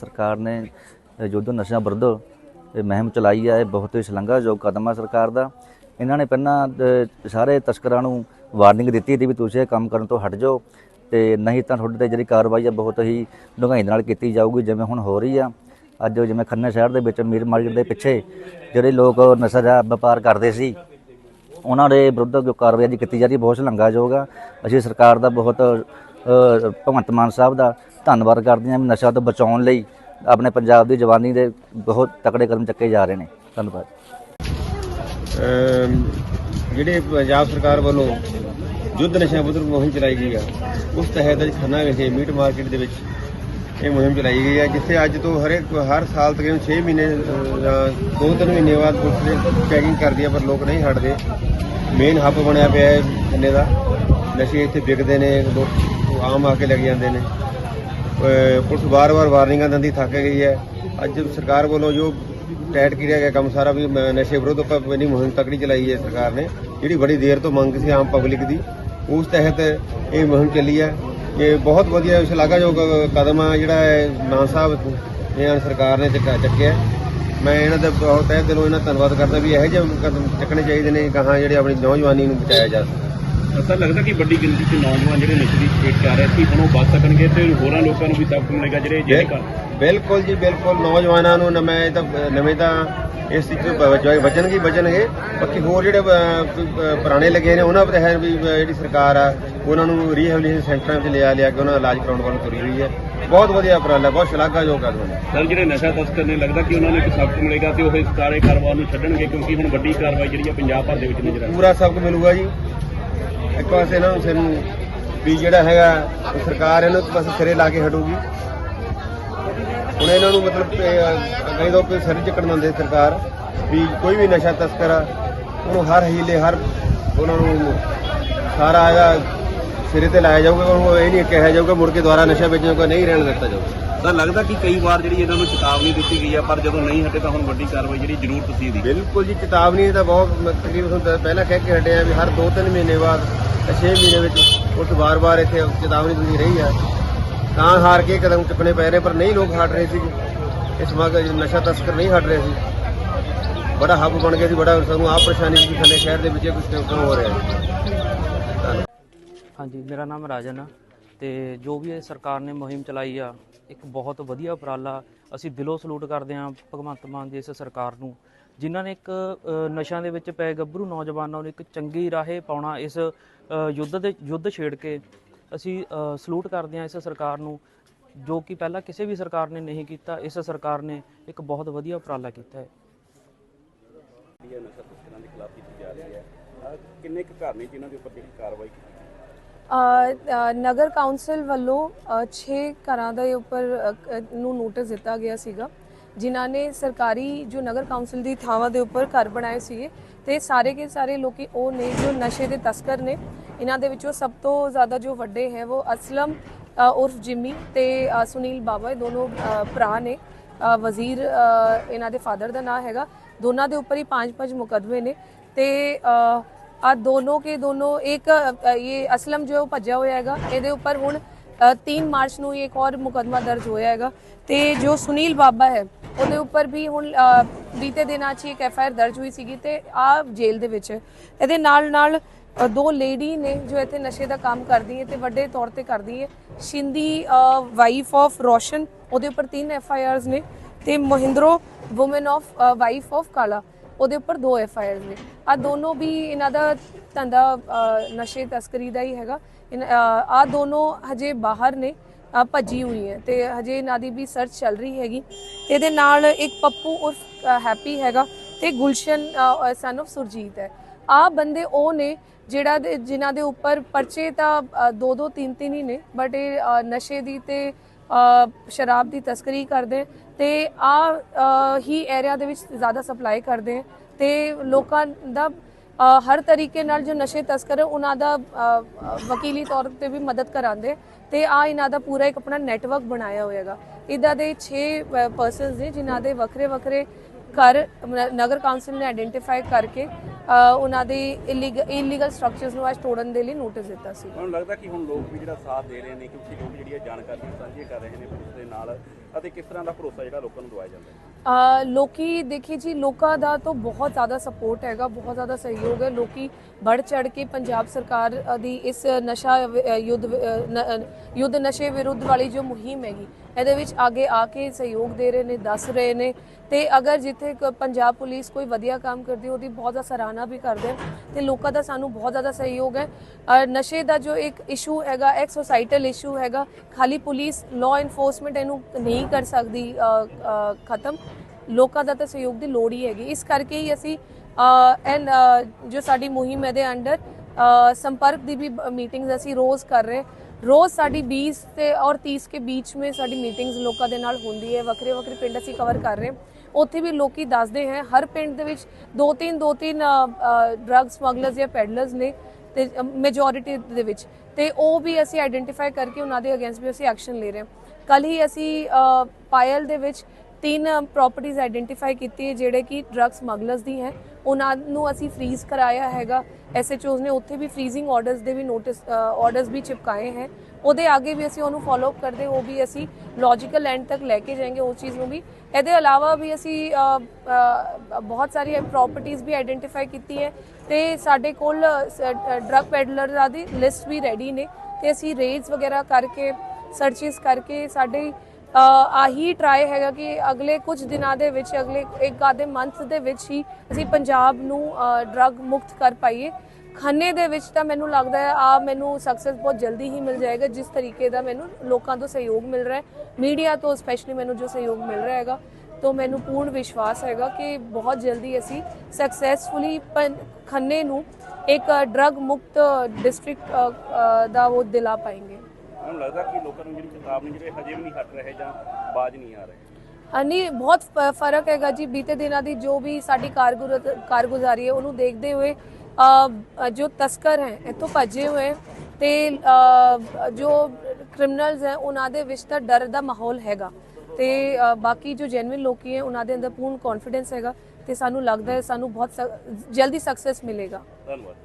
ਸਰਕਾਰ ਨੇ ਯੁੱਧ ਨਸ਼ਿਆਂ ਵਿਰੁੱਧ ਇਹ ਮੁਹਿੰਮ ਚਲਾਈ ਹੈ ਇਹ ਬਹੁਤ ਹੀ ਸ਼ਲਾਘਾਯੋਗ ਕਦਮ ਹੈ ਸਰਕਾਰ ਦਾ। ਇਹਨਾਂ ਨੇ ਪਹਿਲਾਂ ਸਾਰੇ ਤਸਕਰਾਂ ਨੂੰ ਵਾਰਨਿੰਗ ਦਿੱਤੀ ਸੀ ਵੀ ਤੁਸੀਂ ਇਹ ਕੰਮ ਕਰਨ ਤੋਂ ਹਟ ਜਾਓ ਤੇ ਨਹੀਂ ਤਾਂ ਤੁਹਾਡੇ ਤੇ ਜਿਹੜੀ ਕਾਰਵਾਈ ਹੈ ਬਹੁਤ ਹੀ ਡੂੰਘਾਈ ਨਾਲ ਕੀਤੀ ਜਾਊਗੀ, ਜਿਵੇਂ ਹੁਣ ਹੋ ਰਹੀ ਆ। ਅੱਜ ਜਿਵੇਂ ਖੰਨਾ ਸ਼ਹਿਰ ਦੇ ਵਿੱਚ ਮੀਰ ਮਾਰਕੀਟ ਦੇ ਪਿੱਛੇ ਜਿਹੜੇ ਲੋਕ ਨਸ਼ਾ ਦਾ ਵਪਾਰ ਕਰਦੇ ਸੀ, ਉਹਨਾਂ ਦੇ ਵਿਰੁੱਧ ਜੋ ਕਾਰਵਾਈ ਅੱਜ ਕੀਤੀ ਜਾ ਰਹੀ, ਬਹੁਤ ਸ਼ਲਾਘਾਯੋਗ ਆ। ਅਸੀਂ ਸਰਕਾਰ ਦਾ ਬਹੁਤ ਭਗਵੰਤ ਮਾਨ ਸਾਹਿਬ ਦਾ ਧੰਨਵਾਦ ਕਰਦੇ ਹਾਂ ਵੀ ਨਸ਼ਾ ਤੋਂ ਬਚਾਉਣ ਲਈ ਆਪਣੇ ਪੰਜਾਬ ਦੀ ਜਵਾਨੀ ਦੇ ਬਹੁਤ ਤਕੜੇ ਕਦਮ ਚੱਕੇ ਜਾ ਰਹੇ ਨੇ। ਧੰਨਵਾਦ। ਜਿਹੜੇ ਪੰਜਾਬ ਸਰਕਾਰ ਵੱਲੋਂ ਯੁੱਧ ਨਸ਼ਾ ਵਿਰੁੱਧ ਮੁਹਿੰਮ ਚਲਾਈ ਗਈ ਆ, ਉਸ ਤਹਿਤ ਅੱਜ ਖੰਨਾ ਵਿਖੇ ਮੀਟ ਮਾਰਕੀਟ ਦੇ ਵਿੱਚ ਇਹ ਮੁਹਿੰਮ ਚਲਾਈ ਗਈ ਹੈ ਜਿੱਥੇ ਅੱਜ ਤੋਂ ਹਰੇਕ, ਹਰ ਸਾਲ ਤਕਰੀਬਨ 6 ਮਹੀਨੇ ਜਾਂ 2-3 ਮਹੀਨੇ ਬਾਅਦ ਪੁਲਿਸ ਚੈਕਿੰਗ ਕਰਦੀ ਹੈ ਪਰ ਲੋਕ ਨਹੀਂ ਹਟਦੇ। ਮੇਨ ਹੱਬ ਬਣਿਆ ਪਿਆ ਹੈ ਖੰਨੇ ਦਾ। ਨਸ਼ੇ ਇੱਥੇ ਵਿਕਦੇ ਨੇ, ਲੋਕ ਆਮ ਆ ਕੇ ਲੱਗ ਜਾਂਦੇ ਨੇ। ਪੁਲਿਸ ਵਾਰ-ਵਾਰ ਵਾਰਨਿੰਗਾਂ ਦਿੰਦੀ, ਥੱਕ ਗਈ ਹੈ। ਅੱਜ ਸਰਕਾਰ ਵੱਲੋਂ ਜੋ ਟੈਟ ਕੀਤਾ ਗਿਆ ਕੰਮ ਸਾਰਾ ਵੀ ਨਸ਼ੇ ਵਿਰੁੱਧ ਆਪਾਂ ਬੜੀ ਮੁਹਿੰਮ ਤਕੜੀ ਚਲਾਈ ਹੈ ਸਰਕਾਰ ਨੇ, ਜਿਹੜੀ ਬੜੀ ਦੇਰ ਤੋਂ ਮੰਗ ਸੀ ਆਮ ਪਬਲਿਕ ਦੀ। ਉਸ ਤਹਿਤ ਇਹ ਮੁਹਿੰਮ ਚੱਲੀ ਹੈ। ਇਹ ਬਹੁਤ ਵਧੀਆ ਸ਼ਲਾਘਾਯੋਗ ਕਦਮ ਆ ਜਿਹੜਾ ਹੈ ਮਾਨ ਸਾਹਿਬ ਨੇ ਸਰਕਾਰ ਨੇ ਚੱਕਾ- ਚੱਕਿਆ। ਮੈਂ ਇਹਨਾਂ ਦਾ ਬਹੁਤ ਤਹਿ ਦਿਲੋਂ ਇਹਨਾਂ ਧੰਨਵਾਦ ਕਰਦਾ ਵੀ ਇਹੋ ਜਿਹੇ ਕਦਮ ਚੱਕਣੇ ਚਾਹੀਦੇ ਨੇ ਗਾਹਾਂ ਜਿਹੜੇ ਆਪਣੀ ਨੌਜਵਾਨੀ ਨੂੰ ਬਚਾਇਆ ਜਾ ਸਕੇ। ਐਸਾ ਲੱਗਦਾ ਕਿ ਵੱਡੀ ਗਿਣਤੀ 'ਚ ਨੌਜਵਾਨ ਜਿਹੜੇ ਨਸ਼ੇ ਦੀ ਸਟੇਟ ਕਰ ਰਹੇ ਸੀ ਹੁਣ ਉਹ ਬਚ ਸਕਣਗੇ ਤੇ ਹੋਰਾਂ ਲੋਕਾਂ ਨੂੰ ਵੀ ਸਬਕ ਮਿਲੇਗਾ ਜਿਹੜੇ ਜਿਹੜੇ ਬਿਲਕੁਲ ਜੀ ਬਿਲਕੁਲ। ਨੌਜਵਾਨਾਂ ਨੂੰ ਨਵੇਂ ਤਾਂ ਨਵੇਂ ਤਾਂ ਇਸ ਚੀਜ਼ ਤੋਂ ਬਚਣਗੇ ਬਚਣਗੇ। ਬਾਕੀ ਹੋਰ ਜਿਹੜੇ ਪੁਰਾਣੇ ਲੱਗੇ ਨੇ ਉਹਨਾਂ ਪਰ ਹੈ ਵੀ ਜਿਹੜੀ ਸਰਕਾਰ ਆ ਉਹਨਾਂ ਨੂੰ ਰੀਹੈਬਿਲਿਟੇਸ਼ਨ ਸੈਂਟਰਾਂ ਵਿੱਚ ਲਿਆ ਲਿਆ ਕੇ ਉਹਨਾਂ ਦਾ ਇਲਾਜ ਕਰਾਉਣ ਵੱਲ ਤੁਰੀ ਹੋਈ ਹੈ। ਬਹੁਤ ਵਧੀਆ ਉਪਰਾਲਾ ਬਹੁਤ ਸ਼ਲਾਘਾਯੋਗ ਕਦਮ ਹੈ ਸਰ ਜਿਹੜੇ ਨਸ਼ਾ ਤਸਕਰ ਨੇ ਲੱਗਦਾ ਕਿ ਉਹਨਾਂ ਨੂੰ ਇੱਕ ਸਬਕ ਮਿਲੇਗਾ ਤੇ ਉਹ ਇਸ ਕਾਰੇ ਕਾਰੋਬਾਰ ਨੂੰ ਛੱਡਣਗੇ ਕਿਉਂਕਿ ਹੁਣ ਵੱਡੀ ਕਾਰਵਾਈ ਜਿਹੜੀ ਆ ਪੰਜਾਬ ਭਰ ਦੇ ਵਿੱਚ ਨਜ਼ਰ ਆ ਰਹੀ ਹੈ। ਪੂਰਾ ਸਬਕ ਮਿਲੂਗਾ ਜੀ। ਇੱਕ ਪਾਸੇ ਇਹਨਾਂ ਨੂੰ ਸਿਰ ਨੂੰ ਵੀ ਜਿਹੜਾ ਹੈਗਾ ਉਹ ਸਰਕਾਰ ਇਹਨੂੰ ਬਸ ਸਿਰੇ ਲਾ ਕੇ ਹਟੂਗੀ। ਹੁਣ ਇਹਨਾਂ ਨੂੰ ਮਤਲਬ ਕਈ ਲੋਕ ਸਿਰ ਚੱਕਣ ਦਿੰਦੇ ਸਰਕਾਰ, ਵੀ ਕੋਈ ਵੀ ਨਸ਼ਾ ਤਸਕਰ ਆ, ਉਹਨੂੰ ਹਰ ਹੀਲੇ ਹਰ ਉਹਨਾਂ ਨੂੰ ਸਾਰਾ ਇਹਦਾ ਸਿਰੇ ਤੇ ਲਾਇਆ ਜਾਊਗਾ ਉਹਨੂੰ ਇਹ ਨਹੀਂ ਕਿਹਾ ਜਾਊਗਾ ਮੁੜ ਕੇ ਦੁਬਾਰਾ ਨਸ਼ਾ ਵੇਚਣ ਕੋ ਨਹੀਂ ਰਹਿਣ ਦਿੱਤਾ ਜਾਊਗਾ। ਤਾਂ ਲੱਗਦਾ ਕਿ ਕਈ ਵਾਰ ਜਿਹੜੀ ਇਹਨਾਂ ਨੂੰ ਚੇਤਾਵਨੀ ਦਿੱਤੀ ਗਈ ਆ ਪਰ ਜਦੋਂ ਨਹੀਂ ਹਟੇ ਤਾਂ ਹੁਣ ਵੱਡੀ ਕਾਰਵਾਈ ਜਿਹੜੀ ਜ਼ਰੂਰ ਤੁਸੀਂ ਦੀ। ਬਿਲਕੁਲ ਜੀ ਚੇਤਾਵਨੀ ਤਾਂ ਬਹੁਤ ਤਕਰੀਬਨ ਪਹਿਲਾਂ ਕਹਿ ਕੇ ਹਟੇ ਆ ਵੀ ਹਰ 2-3 ਮਹੀਨੇ ਬਾਅਦ ਤੇ 6 ਮਹੀਨੇ ਵਿੱਚ ਉਸ ਵਾਰ-ਵਾਰ ਇੱਥੇ ਚੇਤਾਵਨੀ ਦਿੰਦੀ ਰਹੀ ਆ। ਤਾਂ ਹਾਰ ਕੇ ਕਦਮ ਚੁੱਕਣੇ ਪੈ ਰਹੇ ਪਰ ਨਹੀਂ ਲੋਕ ਹਟ ਰਹੇ ਸੀ ਇਸ ਮਗਰ ਨਸ਼ਾ ਤਸਕਰ ਨਹੀਂ ਹਟ ਰਹੇ ਸੀ। ਬੜਾ ਹੱਬ ਬਣ ਗਿਆ ਸੀ ਬੜਾ ਸਾਨੂੰ ਆਪ ਪਰੇਸ਼ਾਨੀ ਸੀ ਥੱਲੇ ਸ਼ਹਿਰ ਦੇ ਵਿੱਚ ਕੁਝ ਕਿਉਂ ਹੋ ਰਿਹਾ। ਹੈ ਹਾਂਜੀ, ਮੇਰਾ ਨਾਮ ਰਾਜਨ ਆ ਤੇ ਜੋ ਵੀ ਇਹ ਸਰਕਾਰ ਨੇ ਮੁਹਿੰਮ ਚਲਾਈ ਆ, ਇੱਕ ਬਹੁਤ ਵਧੀਆ ਉਪਰਾਲਾ ਅਸੀਂ ਦਿਲੋਂ ਸਲੂਟ ਕਰਦੇ ਹਾਂ ਭਗਵੰਤ ਮਾਨ ਦੀ ਇਸ ਸਰਕਾਰ ਨੂੰ, ਜਿਨ੍ਹਾਂ ਨੇ ਇੱਕ ਨਸ਼ਿਆਂ ਦੇ ਵਿੱਚ ਪਏ ਗੱਭਰੂ ਨੌਜਵਾਨਾਂ ਨੂੰ ਇੱਕ ਚੰਗੀ ਰਾਹੇ ਪਾਉਣਾ ਇਸ ਯੁੱਧ ਦੇ, ਯੁੱਧ ਛੇੜ ਕੇ ਅਸੀਂ ਸਲੂਟ ਕਰਦੇ ਹਾਂ ਇਸ ਸਰਕਾਰ ਨੂੰ, ਜੋ ਕਿ ਪਹਿਲਾਂ ਕਿਸੇ ਵੀ ਸਰਕਾਰ ਨੇ ਨਹੀਂ ਕੀਤਾ, ਇਸ ਸਰਕਾਰ ਨੇ ਇੱਕ ਬਹੁਤ ਵਧੀਆ ਉਪਰਾਲਾ ਕੀਤਾ ਹੈ। ਨਸ਼ਾ ਤਸਕਰਾਂ ਦੇ ਖਿਲਾਫ ਕੀਤੀ ਜਾ ਰਹੀ ਹੈ। ਕਿੰਨੇ ਕੁ ਘਰ ਨੇ ਜਿਨ੍ਹਾਂ ਦੇ ਉੱਪਰ ਜਿਹੜੀ ਕਾਰਵਾਈ ਕੀਤੀ? ਨਗਰ ਕੌਂਸਲ ਵੱਲੋਂ 6 ਘਰਾਂ ਦੇ ਉੱਪਰ ਨੂੰ ਨੋਟਿਸ ਦਿੱਤਾ ਗਿਆ ਸੀਗਾ, ਜਿਨ੍ਹਾਂ ਨੇ ਸਰਕਾਰੀ ਜੋ ਨਗਰ ਕੌਂਸਲ ਦੀ ਥਾਵਾਂ ਦੇ ਉੱਪਰ ਘਰ ਬਣਾਏ ਸੀਗੇ, ਤੇ ਸਾਰੇ ਕੇ ਸਾਰੇ ਲੋਕੀ ਉਹ ਨੇ ਜੋ ਨਸ਼ੇ ਦੇ ਤਸਕਰ ਨੇ, ਇਹਨਾਂ ਦੇ ਵਿੱਚੋਂ ਸਭ ਤੋਂ ਜ਼ਿਆਦਾ ਜੋ ਵੱਡੇ ਹੈ ਉਹ ਅਸਲਮ ਉਰਫ ਜਿਮੀ ਤੇ ਸੁਨੀਲ ਬਾਬਾ ਇਹ ਦੋਨੋਂ ਭਰਾ ਨੇ ਵਜ਼ੀਰ ਇਹਨਾਂ ਦੇ ਫਾਦਰ ਦਾ ਨਾਮ ਹੈਗਾ, ਦੋਨਾਂ ਦੇ ਉੱਪਰ ਹੀ ਪੰਜ ਪੰਜ ਮੁਕਦਮੇ ਨੇ, ਤੇ ਆ ਦੋਨੋਂ ਕੇ ਦੋਨੋਂ ਇੱਕ ਇਹ ਅਸਲਮ ਜੋ ਭੱਜਿਆ ਹੋਇਆ ਹੈਗਾ, ਇਹਦੇ ਉੱਪਰ ਹੁਣ 3 ਮਾਰਚ ਨੂੰ ਇੱਕ ਹੋਰ ਮੁਕਦਮਾ ਦਰਜ ਹੋਇਆ ਹੈਗਾ। ਤੇ ਜੋ ਸੁਨੀਲ ਬਾਬਾ ਹੈ, ਉਹਦੇ ਉੱਪਰ ਵੀ ਹੁਣ ਬੀਤੇ ਦਿਨਾਂ 'ਚ ਇੱਕ ਐਫ ਆਈ ਆਰ ਦਰਜ ਹੋਈ ਸੀਗੀ ਤੇ ਆ ਜੇਲ੍ਹ ਦੇ ਵਿੱਚ। ਇਹਦੇ ਨਾਲ ਨਾਲ ਦੋ ਲੇਡੀ ਨੇ ਜੋ ਇੱਥੇ ਨਸ਼ੇ ਦਾ ਕੰਮ ਕਰਦੀ ਹੈ ਤੇ ਵੱਡੇ ਤੌਰ ਤੇ ਕਰਦੀ ਹੈ, ਸ਼ਿੰਦੀ ਵਾਈਫ ਆਫ ਰੋਸ਼ਨ, ਉਹਦੇ ਉੱਪਰ ਤਿੰਨ ਐਫ ਆਈ ਆਰਸ ਨੇ ਤੇ Mahindro woman of wife of Kala. ਉਹਦੇ ਉੱਪਰ ਦੋ ਐਫ ਆਈ ਆਰ ਨੇ। ਆ ਦੋਨੋਂ ਵੀ ਇਹਨਾਂ ਦਾ ਧੰਦਾ ਨਸ਼ੇ ਤਸਕਰੀ ਦਾ ਹੀ ਹੈਗਾ। ਆ ਦੋਨੋਂ ਹਜੇ ਬਾਹਰ ਨੇ ਭੱਜੀ ਹੋਈ ਹੈ ਤੇ ਹਜੇ ਇਹਨਾਂ ਦੀ ਵੀ ਸਰਚ ਚੱਲ ਰਹੀ ਹੈਗੀ। ਤੇ ਇਹਦੇ ਨਾਲ ਇੱਕ ਪੱਪੂ ਉਰਫ ਹੈਪੀ ਹੈਗਾ ਤੇ ਗੁਲਸ਼ਨ ਸਨ ਆਫ ਸੁਰਜੀਤ ਹੈ। ਆ ਬੰਦੇ ਉਹ ਨੇ ਜਿਹੜਾ ਦੇ- ਜਿਨ੍ਹਾਂ ਦੇ ਉੱਪਰ ਪਰਚੇ ਤਾਂ ਦੋ ਦੋ ਤਿੰਨ ਤਿੰਨ ਹੀ ਨੇ ਬਟ ਇਹ ਨਸ਼ੇ ਦੀ ਤੇ ਸ਼ਰਾਬ ਦੀ ਤਸਕਰੀ ਕਰਦੇ। ਤੇ ਆ ਹੀ ਏਰੀਆ ਦੇ ਵਿੱਚ ਜ਼ਿਆਦਾ ਸਪਲਾਈ ਕਰਦੇ ਹੈ ਤੇ ਲੋਕਾਂ ਦਾ ਹਰ ਤਰੀਕੇ ਨਾਲ ਜੋ ਨਸ਼ੇ ਤਸਕਰ ਉਹਨਾਂ ਦਾ ਵਕੀਲੀ ਤੌਰ ਤੇ ਵੀ ਮਦਦ ਕਰਾਉਂਦੇ ਤੇ ਆ ਇਹਨਾਂ ਦਾ ਪੂਰਾ ਇੱਕ ਆਪਣਾ ਨੈਟਵਰਕ ਬਣਾਇਆ ਹੋਇਆਗਾ ਇਦਾਂ ਦੇ 6 ਪਰਸਨਸ ਨੇ ਜਿਨ੍ਹਾਂ ਦੇ ਵੱਖਰੇ ਵੱਖਰੇ ਘਰ ਨਗਰ ਕੌਂਸਲ ਨੇ ਆਇਡੈਂਟੀਫਾਈ ਕਰਕੇ ਉਹਨਾਂ ਦੇ ਇਲੀਗਲ ਸਟਰਕਚਰਸ ਨੂੰ ਅੱਜ ਤੋੜਨ ਦੇ ਲਈ ਨੋਟਿਸ ਦਿੱਤਾ ਸੀ। ਮੈਨੂੰ ਲੱਗਦਾ ਕਿ ਹੁਣ ਲੋਕ ਵੀ ਜਿਹੜਾ ਸਾਥ ਦੇ ਰਹੇ ਨੇ, ਕਿਉਂਕਿ ਲੋਕ ਜਿਹੜੀਆਂ ਜਾਣਕਾਰੀਆਂ ਸਾਂਝੀਆਂ ਕਰ ਰਹੇ ਨੇ ਪੁਲਿਸ ਦੇ ਨਾਲ ਅਤੇ ਕਿਸ ਤਰ੍ਹਾਂ ਦਾ ਭਰੋਸਾ ਜਿਹੜਾ ਲੋਕਾਂ ਨੂੰ ਦਵਾਇਆ ਜਾਂਦਾ ਹੈ? ਅ, ਲੋਕੀ ਦੇਖੀ ਜੀ ਲੋਕਾਂ ਦਾ ਤਾਂ ਬਹੁਤ ਜ਼ਿਆਦਾ ਸਪੋਰਟ ਹੈਗਾ ਬਹੁਤ ਜ਼ਿਆਦਾ ਸਹਿਯੋਗ ਹੈ। ਲੋਕੀ ਵੱਧ ਚੜ ਕੇ ਪੰਜਾਬ ਸਰਕਾਰ ਦੀ ਇਸ ਨਸ਼ਾ ਯੁੱਧ ਯੁੱਧ ਨਸ਼ੇ ਵਿਰੁੱਧ ਵਾਲੀ ਜੋ ਮੁਹਿੰਮ ਹੈਗੀ ਇਹਦੇ ਵਿੱਚ ਅੱਗੇ ਆ ਕੇ ਸਹਿਯੋਗ ਦੇ ਰਹੇ ਨੇ ਦੱਸ ਰਹੇ ਨੇ। ਤੇ ਅਗਰ ਜਿੱਥੇ ਕ- ਪੰਜਾਬ ਪੁਲਿਸ ਕੋਈ ਵਧੀਆ ਕੰਮ ਕਰਦੀ ਉਹਦੀ ਬਹੁਤ ਜ਼ਿਆਦਾ ਸਰਾਹਨਾ ਵੀ ਕਰਦੇ ਹਨ ਤੇ ਲੋਕਾਂ ਦਾ ਸਾਨੂੰ ਬਹੁਤ ਜ਼ਿਆਦਾ ਸਹਿਯੋਗ ਹੈ। ਅ, ਨਸ਼ੇ ਦਾ ਜੋ ਇੱਕ ਇਸ਼ੂ ਹੈਗਾ ਇੱਕ ਸੋਸਾਈਟਲ ਇਸ਼ੂ ਹੈਗਾ ਖਾਲੀ ਪੁਲਿਸ ਲਾਅ ਇਨਫੋਰਸਮੈਂਟ ਇਹਨੂੰ ਨਹੀਂ ਕਰ ਸਕਦੀ ਖਤਮ। ਲੋਕਾਂ ਦਾ ਤਾਂ ਸਹਿਯੋਗ ਦੀ ਲੋੜ ਹੀ ਹੈਗੀ। ਇਸ ਕਰਕੇ ਹੀ ਅਸੀਂ ਐਂਡ ਜੋ ਸਾਡੀ ਮੁਹਿੰਮ ਹੈ ਦੇ ਅੰਡਰ ਸੰਪਰਕ ਦੀ ਵੀ ਮੀਟਿੰਗਸ ਅਸੀਂ ਰੋਜ਼ ਕਰ ਰਹੇ ਰੋਜ਼ ਸਾਡੀ 20 ਤੇ ਔਰ 30 ਕੇ ਬੀਚ में ਸਾਡੀ ਮੀਟਿੰਗਸ ਲੋਕਾਂ ਦੇ ਨਾਲ ਹੁੰਦੀ ਹੈ, ਵੱਖਰੇ ਵੱਖਰੇ ਪਿੰਡ ਅਸੀਂ ਕਵਰ ਕਰ ਰਹੇ ਹਾਂ। ਉੱਥੇ ਵੀ ਲੋਕੀ ਦੱਸਦੇ ਹੈ, ਹਰ ਪਿੰਡ ਦੇ ਵਿੱਚ ਦੋ ਤਿੰਨ ਦੋ ਤਿੰਨ ਡਰੱਗ ਸਮਗਲਰਸ ਜਾਂ ਪੈਡਲਰਸ ਨੇ ਤੇ ਮੈਜੋਰਿਟੀ ਦੇ ਵਿੱਚ। ਤੇ ਉਹ ਵੀ ਅਸੀਂ ਆਈਡੈਂਟੀਫਾਈ ਕਰਕੇ ਉਹਨਾਂ ਦੇ ਅਗੇਂਸਟ ਵੀ ਅਸੀਂ ਐਕਸ਼ਨ ਲੈ ਰਹੇ ਹਾਂ। ਕੱਲ ਹੀ ਅਸੀਂ ਪਾਇਲ ਦੇ ਵਿੱਚ ਤਿੰਨ ਪ੍ਰਾਪਰਟੀਆਂ ਆਈਡੈਂਟੀਫਾਈ ਕੀਤੀ ਹੈ, ਜਿਹੜੇ ਕਿ ਡਰੱਗ ਸਮਗਲਰਸ ਦੀ ਹੈ। ਉਹਨਾਂ ਨੂੰ ਅਸੀਂ ਫ੍ਰੀਜ਼ ਕਰਾਇਆ ਹੈਗਾ। ਐਸਐਚਓਜ਼ ਨੇ ਉੱਥੇ ਵੀ ਫ੍ਰੀਜ਼ਿੰਗ ਆਰਡਰਸ ਦੇ ਵੀ ਨੋਟਿਸ ਆਰਡਰਸ ਵੀ ਚਿਪਕਾਏ ਹੈ। ਉਹਦੇ ਅੱਗੇ ਵੀ ਅਸੀਂ ਉਹਨੂੰ ਫਾਲੋ ਅਪ ਕਰਦੇ, ਉਹ ਵੀ ਅਸੀਂ ਲੌਜੀਕਲ ਐਂਡ ਤੱਕ ਲੈ ਕੇ ਜਾਵਾਂਗੇ ਉਸ ਚੀਜ਼ ਨੂੰ ਵੀ। ਇਹਦੇ ਇਲਾਵਾ ਵੀ ਅਸੀਂ ਬਹੁਤ ਸਾਰੀਆਂ ਪ੍ਰਾਪਰਟੀਆਂ ਵੀ ਆਈਡੈਂਟੀਫਾਈ ਕੀਤੀ ਹੈ ਤੇ ਸਾਡੇ ਕੋਲ ਡਰੱਗ ਪੈਡਲਰ ਦੀ ਲਿਸਟ ਵੀ ਰੈਡੀ ਨੇ ਤੇ ਅਸੀਂ ਰੇਡਸ ਵਗੈਰਾ ਕਰਕੇ ਸਰਚਿਸ ਕਰਕੇ ਸਾਡੇ ਆਹੀ ਟਰਾਈ ਹੈਗਾ ਕਿ ਅਗਲੇ ਕੁਝ ਦਿਨਾਂ ਦੇ ਵਿੱਚ, ਅਗਲੇ ਇੱਕ ਆਧੇ ਮੰਥ ਦੇ ਵਿੱਚ ਹੀ ਅਸੀਂ ਪੰਜਾਬ ਨੂੰ ਡਰੱਗ ਮੁਕਤ ਕਰ ਪਾਈਏ। ਖੰਨੇ ਦੇ ਵਿੱਚ ਤਾਂ ਮੈਨੂੰ ਲੱਗਦਾ ਹੈ, ਆ ਮੈਨੂੰ ਸਕਸੈਸ ਬਹੁਤ ਜਲਦੀ ਹੀ ਮਿਲ ਜਾਏਗਾ, ਜਿਸ ਤਰੀਕੇ ਦਾ ਮੈਨੂੰ ਲੋਕਾਂ ਤੋਂ ਸਹਿਯੋਗ ਮਿਲ ਰਿਹਾ ਹੈ। ਮੀਡੀਆ ਤੋਂ ਸਪੈਸ਼ਲੀ ਮੈਨੂੰ ਜੋ ਸਹਿਯੋਗ ਮਿਲ ਰਿਹਾ ਹੈਗਾ, ਤੋਂ ਮੈਨੂੰ ਪੂਰਨ ਵਿਸ਼ਵਾਸ ਹੈਗਾ ਕਿ ਬਹੁਤ ਜਲਦੀ ਅਸੀਂ ਸਕਸੈਸਫੁਲੀ ਖੰਨੇ ਨੂੰ ਇੱਕ ਡਰੱਗ ਮੁਕਤ ਡਿਸਟ੍ਰਿਕਟ ਦਾ ਉਹ ਦਿਲਾ ਪਾਏਗੇ। ਮੈਨੂੰ ਲੱਗਦਾ ਕਿ ਲੋਕਾਂ ਨੂੰ ਜਿਹੜੀ ਚੇਤਾਵਨੀ ਜਿਹੜੇ ਹਜੇ ਵੀ ਨਹੀਂ ਹਟ ਰਹੇ ਜਾਂ ਬਾਜ ਨਹੀਂ ਆ ਰਹੇ। ਨਹੀਂ ਬਹੁਤ ਫ਼ਰਕ ਹੈਗਾ ਜੀ। ਬੀਤੇ ਦਿਨਾਂ ਦੀ ਜੋ ਵੀ ਸਾਡੀ ਕਾਰਗੁਰ ਕਾਰਗੁਜ਼ਾਰੀ ਹੈ ਉਹਨੂੰ ਦੇਖਦੇ ਹੋਏ ਜੋ ਤਸਕਰ ਹੈ ਇੱਥੋਂ ਭੱਜੇ ਹੋਏ ਤੇ ਜੋ ਕ੍ਰਿਮੀਨਲਸ ਹੈ ਉਹਨਾਂ ਦੇ ਵਿੱਚ ਤਾਂ ਡਰ ਦਾ ਮਾਹੌਲ ਹੈਗਾ। ਤੇ ਬਾਕੀ ਜੋ ਜੈਨੂਇਨ ਲੋਕੀ ਹੈ ਉਹਨਾਂ ਦੇ ਅੰਦਰ ਪੂਰਨ ਕੌਨਫੀਡੈਂਸ ਹੈਗਾ ਤੇ ਸਾਨੂੰ ਲੱਗਦਾ ਹੈ ਸਾਨੂੰ ਬਹੁਤ ਜਲਦੀ ਸਕਸੈਸ ਮਿਲੇਗਾ। ਧੰਨਵਾਦ।